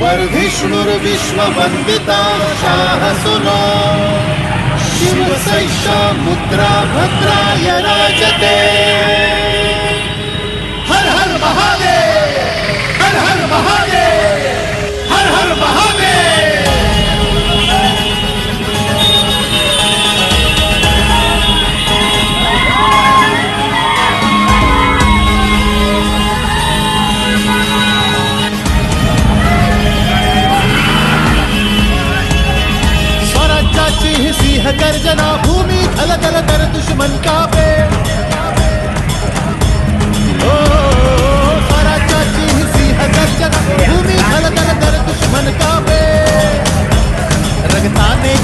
वर्धिष्णुर्विश्ववन्दिता शाहसुनो शिवसैषा मुद्रा भद्राय राजते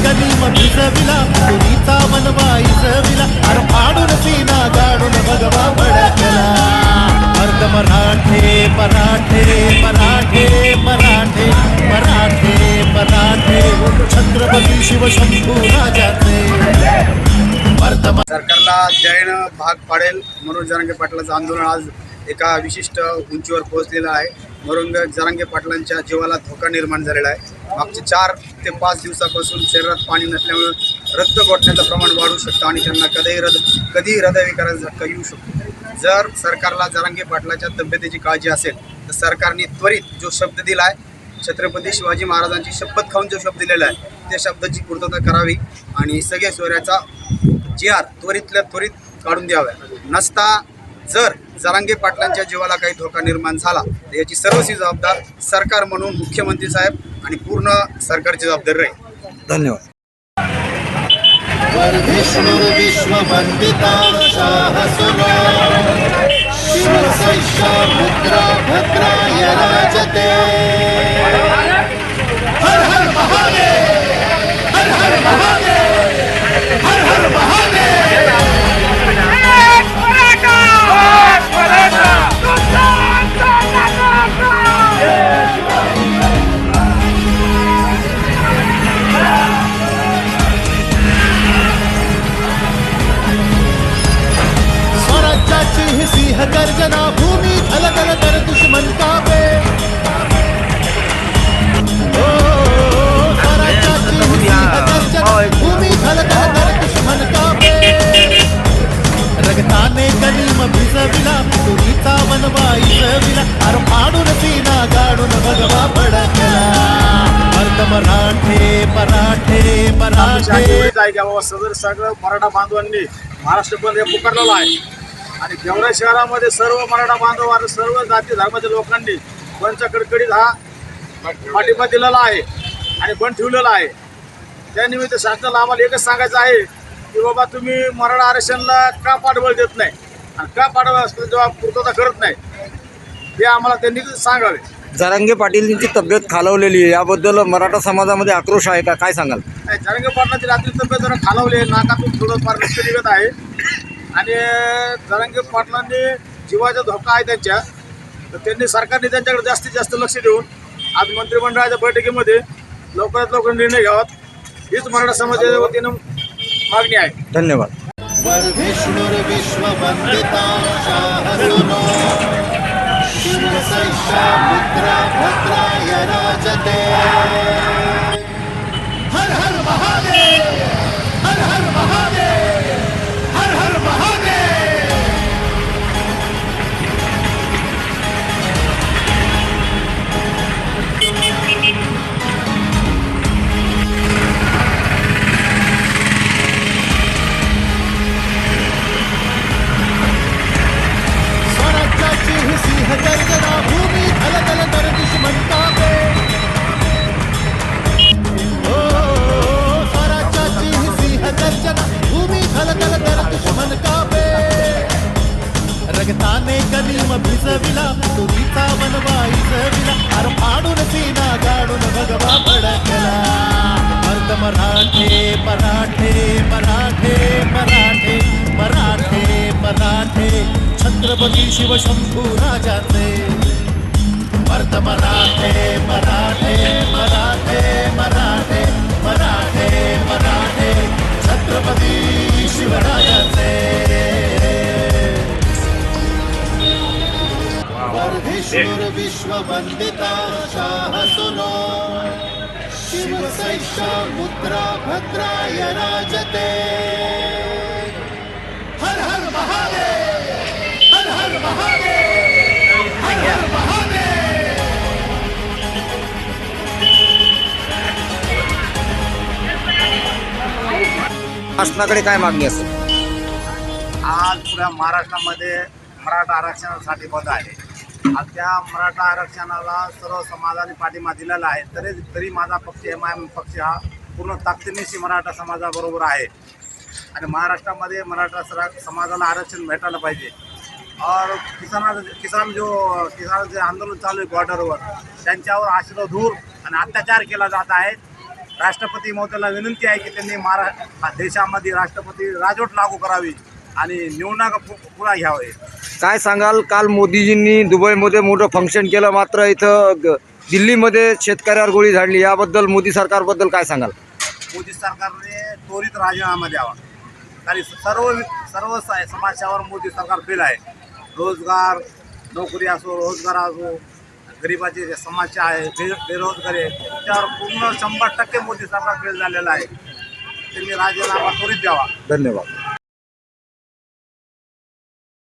गनिम भिजविला तुरीचा मनवा इजविला. अर फाडून सीना गाडून भगवा भडकला. अर्ध मराठे मराठे मराठे मराठे मराठे मराठे छत्रपती शिवशंभू राजाचे. सरकारला जैन भाग पाडेल. मनोज जरांगे पाटलाचं आंदोलन आज एका विशिष्ट उंचीवर पोहोचलेला आहे. म्हणून जरांगे पाटलांच्या जीवाला धोका निर्माण झालेला आहे. मागचे चार ते पाच दिवसापासून शरीरात पाणी नसल्यामुळं रक्त गोठण्याचं प्रमाण वाढू शकतं आणि त्यांना कधीही हृदय कधीही हृदयविकाराचा झटका येऊ शकतो. जर सरकारला जरांगे पाटलाच्या तब्येतीची काळजी असेल तर सरकारने त्वरित जो शब्द दिला आहे छत्रपती शिवाजी महाराजांची शपथ खाऊन जो शब्द दिलेला आहे त्या शब्दाची पूर्तता करावी आणि सगळ्या सोयऱ्याचा जी आर त्वरितल्या त्वरित काढून द्याव्या. नसता जर जरांगे पाटलांच्या जीवाला काही धोका निर्माण झाला तर याची सर्वस्वी जबाबदार सरकार म्हणून मुख्यमंत्री साहेब आणि पूर्ण सरकारची जबाबदारी राहील. धन्यवाद. भद्राय राजते। ही सिंह गर्जना भूमी दुश्मन कापे. ओ, स्वराज्याची ही सिंह गर्जना भूमी धलधल तर दुश्मन कापे. रगताने गनिम भिजविला तुरीचा मनवा इजविला अर फाडून सीना गाडून भगवा भडकला अर्ध मराठे मराठे मराठे आहे की बाबा सदर सगळं मराठा बांधवांनी महाराष्ट्र बंद हे पुकारलेला आहे. आणि गेवराई शहरामध्ये सर्व मराठा बांधव आणि सर्व जाती धर्माच्या लोकांनी बंदच्या कडकडीत हा पाठिंबा दिलेला आहे आणि बंद ठेवलेला आहे. त्यानिमित्त शासनाला आम्हाला एकच सांगायचं आहे की बाबा तुम्ही मराठा आरक्षणला का पाठबळ देत नाही? आणि का पाठबळ जेव्हा पूर्तता करत नाही? हे आम्हाला त्यांनी सांगावे. जरांगे पाटीलची तब्येत खालवलेली आहे. याबद्दल मराठा समाजामध्ये आक्रोश आहे का? काय सांगाल? नाही जरंगे पाटलाची रात्री तब्येत जरा खालावली आहे. नाकातून थोडं फार रक्त निघत आहे. आणि जरंगे पाटलांनी जीवाचा धोका आहे त्यांच्या. तर त्यांनी सरकारने त्यांच्याकडे जास्तीत जास्त लक्ष देऊन आज मंत्रिमंडळाच्या बैठकीमध्ये लवकरात लवकर निर्णय घ्यावात. हीच मराठा समाजाच्या वतीनं मागणी आहे. धन्यवाद. भद्राय राजते। जगताने कलिम भिजविला तुरीचा मनवा इजविला अर फाडून सीना गाडून भगवा भडकला अर्ध मराठे मराठे मराठे मराठे मराठे मराठे छत्रपती शिवशंभू राजाचे मर्द मराठे मराठे मराठे मराठे मराठे वर्धिष्णुर्विश्ववन्दिता शाहस सुनो शिवसैषा मुद्रा भद्राय राजते। हर हर महादेव हर हर महादेव हर हर महादेव। शासनाकडे काय मागणी असेल? आज पुऱ्या महाराष्ट्रामध्ये मराठा आरक्षणासाठी बंद आहे. त्या मराठा आरक्षणाला सर्व समाजाने पाठिंबा दिलेला आहे. तरी तरी माझा पक्ष एम आय एम पक्ष हा पूर्ण ताकदीनिशी मराठा समाजाबरोबर आहे. आणि महाराष्ट्रामध्ये मराठा सरा समाजाला आरक्षण भेटायला पाहिजे. और किसाना किसान जो किसान जे आंदोलन चालू आहे बॉर्डरवर त्यांच्यावर आश्रधूर आणि अत्याचार केला जात आहे. राष्ट्रपती महोदयाला विनंती आहे की त्यांनी महारा देशामध्ये राष्ट्रपती राजवट लागू करावी. आणि निवडणूक पु- पुन्हा घ्यावे काय सांगाल? काल मोदीजींनी दुबईमध्ये मोठं फंक्शन केलं मात्र इथं ग- दिल्लीमध्ये शेतकऱ्यावर गोळी झाडली. याबद्दल मोदी सरकारबद्दल काय सांगाल? मोदी सरकारने त्वरित राजीनामा द्यावा. आणि सर्व सर्व स- समस्यावर मोदी सरकार फेल आहे. रोजगार नोकरी असो रोजगार असो गरिबाची जे समस्या आहे बे बेरोजगारी आहे त्यावर पूर्ण शंभर टक्के मोदी सरकार फेल झालेलं आहे. त्यांनी राजीनामा त्वरित द्यावा. धन्यवाद.